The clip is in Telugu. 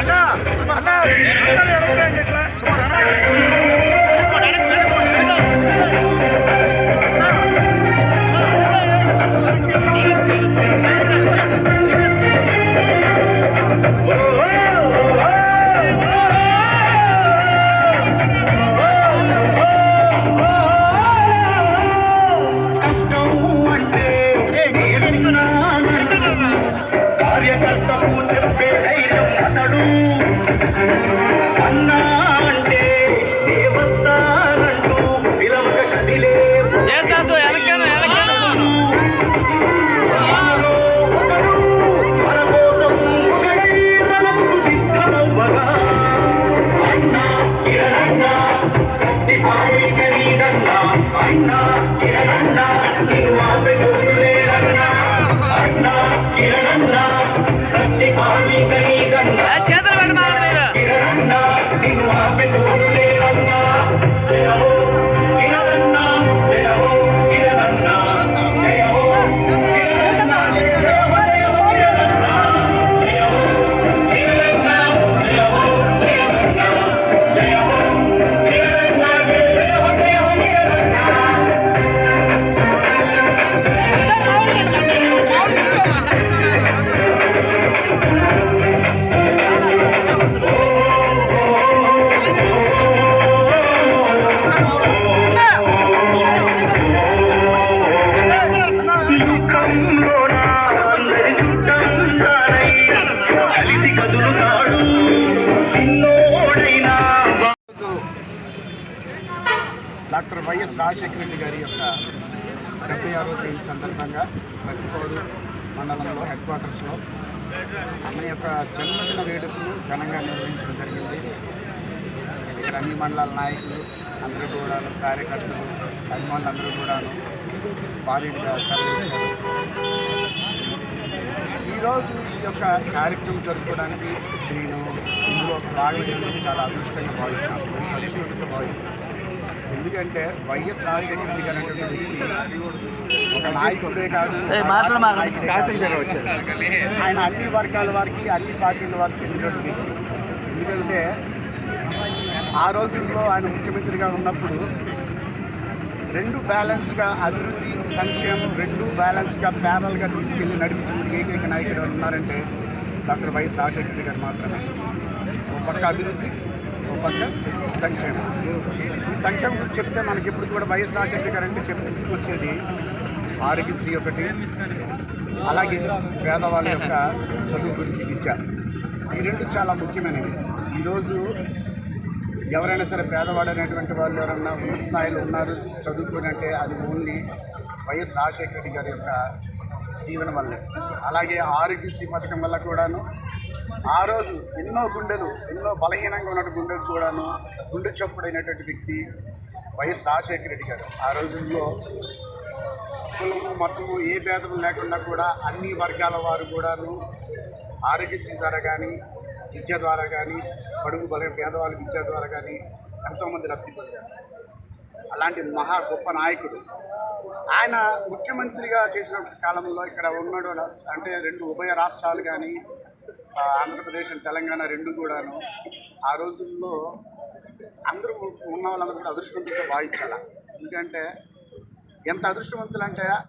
అన్న అన్న అందరూ ఎలక్ట్రానిక్ ఎట్లా సుమారు అన్న చేస్తాసు వెనక్కాను వెనక్కాను డాక్టర్ వైఎస్ రాజశేఖర రెడ్డి గారి యొక్క డెబ్బై ఆరో జయంతి సందర్భంగా ప్రతికోడు మండలంలో హెడ్ క్వార్టర్స్లో అన్న యొక్క జన్మదిన వేడుకలు ఘనంగా నిర్వహించడం జరిగింది. ఇక్కడ అన్ని మండలాల నాయకులు అందరూ కూడా కార్యకర్తలు అభిమానులు అందరూ కూడాను భారీగా తరలించారు. ఈరోజు ఈ యొక్క కార్యక్రమం జరుపుకోవడానికి నేను ఇందులో భాగమైనందుకు చాలా అదృష్టంగా భావిస్తున్నాను. అదృష్టంగా భావిస్తున్నాను. ఎందుకంటే వైఎస్ రాజశేఖర రెడ్డి గారు ఒక నాయకుడే కాదు. ఆయన అన్ని వర్గాల వారికి అన్ని పార్టీల వారికి చెందినటువంటి వ్యక్తి. ఎందుకంటే ఆ రోజుల్లో ఆయన ముఖ్యమంత్రిగా ఉన్నప్పుడు రెండు బ్యాలెన్స్డ్గా అభివృద్ధి సంక్షేమం రెండు బ్యాలెన్స్డ్గా ప్యారల్గా తీసుకెళ్ళి నడిపించిన ఏకైక నాయకుడు ఎవరు ఉన్నారంటే డాక్టర్ వైఎస్ రాజశేఖర రెడ్డి గారు మాత్రమే. ఒక పక్క అభివృద్ధి ఒక పక్క సంక్షేమం. ఈ సంక్షేమం గురించి చెప్తే మనకి ఇప్పుడు కూడా వైఎస్ రాజశేఖర గారు అంటే చెప్పి గుర్తుకొచ్చేది. ఆరోగ్యశ్రీ ఒకటి అలాగే పేదవాళ్ళ యొక్క చదువు గురించి విద్య. ఈ రెండు చాలా ముఖ్యమైనవి. ఈరోజు ఎవరైనా సరే పేదవాడు అనేటువంటి వాళ్ళు ఎవరన్నా ఉన్నత స్థాయిలో ఉన్నారు చదువుకుని అంటే అది ఓన్లీ వైఎస్ రాజశేఖర రెడ్డి గారి యొక్క దీవెన వల్లే. అలాగే ఆరోగ్యశ్రీ పథకం వల్ల కూడాను ఆ రోజు ఎన్నో గుండెలు ఎన్నో బలహీనంగా ఉన్న గుండెలు కూడాను గుండె చొప్పుడైనటువంటి వ్యక్తి వైఎస్ రాజశేఖర రెడ్డి గారు. ఆ రోజుల్లో కులము మతము ఏ భేదం లేకుండా కూడా అన్ని వర్గాల వారు కూడాను ఆరోగ్యశ్రీ ద్వారా కానీ విద్య ద్వారా కానీ పడుగు బల పేదవాళ్ళ విద్య ద్వారా కానీ ఎంతోమంది లబ్ధి పొందారు. అలాంటి మహా గొప్ప నాయకుడు. ఆయన ముఖ్యమంత్రిగా చేసిన కాలంలో ఇక్కడ ఉన్నాడు అంటే రెండు ఉభయ రాష్ట్రాలు కానీ ఆంధ్రప్రదేశ్ తెలంగాణ రెండు కూడాను. ఆ రోజుల్లో అందరూ ఉన్న వాళ్ళందరూ కూడా అదృష్టవంతులుగా భావించాలి? ఎందుకంటే ఎంత అదృష్టవంతులు అంటే